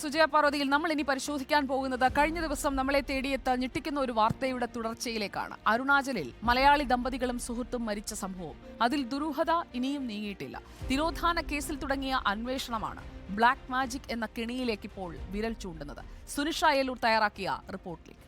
സുജയ പാർവതിയിൽ നമ്മൾ ഇനി പരിശോധിക്കാൻ പോകുന്നത് കഴിഞ്ഞ ദിവസം നമ്മളെ തേടിയെത്ത ഞെട്ടിക്കുന്ന ഒരു വാർത്തയുടെ തുടർച്ചയിലേക്കാണ്. അരുണാചലിൽ മലയാളി ദമ്പതികളും സുഹൃത്തും മരിച്ച സംഭവം. അതിൽ ദുരൂഹത ഇനിയും നീങ്ങിയിട്ടില്ല. തിരോധാന കേസിൽ തുടങ്ങിയ അന്വേഷണമാണ് ബ്ലാക്ക് മാജിക് എന്ന കെണിയിലേക്ക് ഇപ്പോൾ വിരൽ ചൂണ്ടുന്നത്. സുനിഷ അയലൂർ തയ്യാറാക്കിയ റിപ്പോർട്ടിലേക്ക്.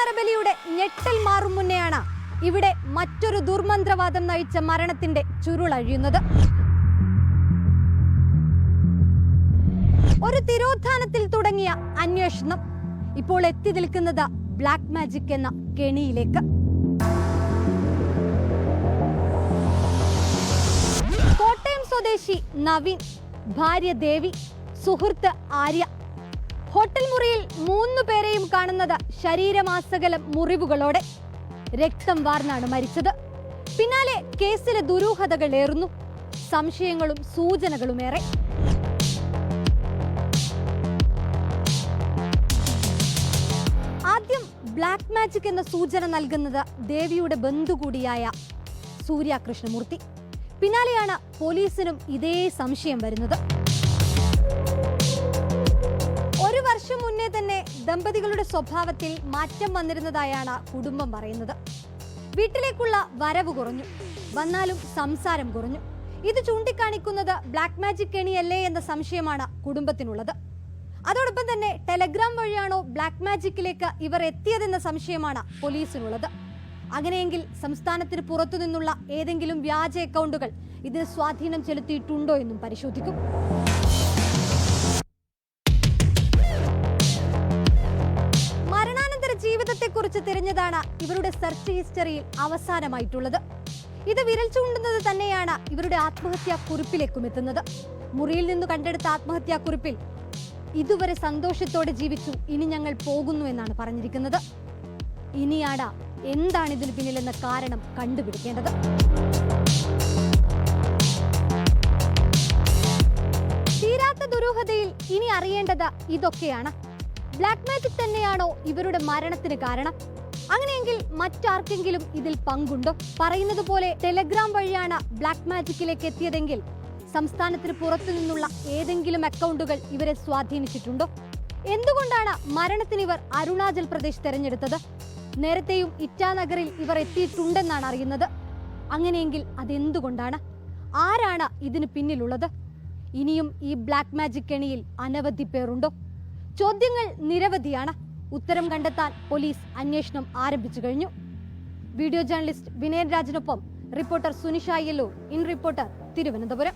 നരബലിയുടെ ഞെട്ടൽ മാറും മുന്നെയാണ് ഇവിടെ മറ്റൊരു ദുർമന്ത്രവാദം നയിച്ച മരണത്തിന്റെ ചുരുളഴിയുന്നത് ഒരു തിരോധാനത്തിൽ തുടങ്ങിയ അന്വേഷണം ഇപ്പോൾ എത്തി നിൽക്കുന്നത് ബ്ലാക്ക് മാജിക് എന്ന കെണിയിലേക്ക്. കോട്ടയം സ്വദേശി നവീൻ ഭാര്യ ദേവി സുഹൃത്ത് ആര്യ ഹോട്ടൽ മുറിയിൽ മൂന്നു പേരെയും കാണുന്നത് ശരീരമാസകലം മുറിവുകളോടെ. രക്തം വാർന്നാണ് മരിച്ചത്. പിന്നാലെ കേസിലെ ദുരൂഹതകൾ ഏറുന്നു. സംശയങ്ങളും സൂചനകളും ഏറെ. ആദ്യം ബ്ലാക്ക് മാജിക് എന്ന സൂചന നൽകുന്നത് ദേവിയുടെ ബന്ധു കൂടിയായ സൂര്യ കൃഷ്ണമൂർത്തി പിന്നാലെയാണ് പോലീസിനും ഇതേ സംശയം വരുന്നത്. വർഷം മുന്നേ തന്നെ ദമ്പതികളുടെ സ്വഭാവത്തിൽ മാറ്റം വന്നിരുന്നതായാണ് കുടുംബം പറയുന്നത്. വീട്ടിലേക്കുള്ള വരവ് കുറഞ്ഞു. വന്നാലും സംസാരം കുറഞ്ഞു. ഇത് ചൂണ്ടിക്കാണിക്കുന്നത് ബ്ലാക്ക് മാജിക് കെണിയല്ലേ എന്ന സംശയമാണ് കുടുംബത്തിനുള്ളത്. അതോടൊപ്പം തന്നെ ടെലഗ്രാം വഴിയാണോ ബ്ലാക്ക് മാജിക്കിലേക്ക് ഇവർ എത്തിയതെന്ന സംശയമാണ് പോലീസിനുള്ളത്. അങ്ങനെയെങ്കിൽ സംസ്ഥാനത്തിന് പുറത്തു നിന്നുള്ള ഏതെങ്കിലും വ്യാജ അക്കൗണ്ടുകൾ ഇതിന് സ്വാധീനം ചെലുത്തിയിട്ടുണ്ടോ എന്നും പരിശോധിക്കും. ജീവിതത്തെക്കുറിച്ച് തിരഞ്ഞതാണ് ഇവരുടെ സെർച്ച് ഹിസ്റ്ററിയിൽ അവസാനമായിട്ടുള്ളത്. ഇത് വിരൽ ചൂണ്ടുന്നത് തന്നെയാണ് ഇവരുടെ ആത്മഹത്യാ കുറിപ്പിലേക്കും എത്തുന്നത്. മുറിയിൽ നിന്ന് കണ്ടെടുത്ത ആത്മഹത്യാ കുറിപ്പിൽ ഇതുവരെ സന്തോഷത്തോടെ ജീവിച്ചു ഇനി ഞങ്ങൾ പോകുന്നു എന്നാണ് പറഞ്ഞിരിക്കുന്നത്. ഇനിയാട എന്താണ് ഇതിന് പിന്നിലെന്ന കാരണം കണ്ടുപിടിക്കേണ്ടത്. തീരാത്ത ദുരൂഹതയിൽ ഇനി അറിയേണ്ടത് ഇതൊക്കെയാണ്. ബ്ലാക്ക് മാജിക് തന്നെയാണോ ഇവരുടെ മരണത്തിന് കാരണം? അങ്ങനെയെങ്കിൽ മറ്റാർക്കെങ്കിലും ഇതിൽ പങ്കുണ്ടോ? പറയുന്നത് പോലെ ടെലഗ്രാം വഴിയാണ് ബ്ലാക്ക് മാജിക്കിലേക്ക് എത്തിയതെങ്കിൽ സംസ്ഥാനത്തിന് പുറത്തു നിന്നുള്ള ഏതെങ്കിലും അക്കൗണ്ടുകൾ ഇവരെ സ്വാധീനിച്ചിട്ടുണ്ടോ? എന്തുകൊണ്ടാണ് മരണത്തിന് ഇവർ അരുണാചൽ പ്രദേശ് തെരഞ്ഞെടുത്തത്? നേരത്തെയും ഇറ്റാനഗറിൽ ഇവർ എത്തിയിട്ടുണ്ടെന്നാണ് അറിയുന്നത്. അങ്ങനെയെങ്കിൽ അതെന്തുകൊണ്ടാണ്? ആരാണ് ഇതിന് പിന്നിലുള്ളത്? ഇനിയും ഈ ബ്ലാക്ക് മാജിക് കെണിയിൽ അനവധി പേരുണ്ടോ? ചോദ്യങ്ങൾ നിരവധിയാണ്. ഉത്തരം കണ്ടെത്താൻ പോലീസ് അന്വേഷണം ആരംഭിച്ചു കഴിഞ്ഞു. Video journalist Vinayan രാജിനൊപ്പം reporter Sunisha Yellur in reporter Thiruvananthapuram.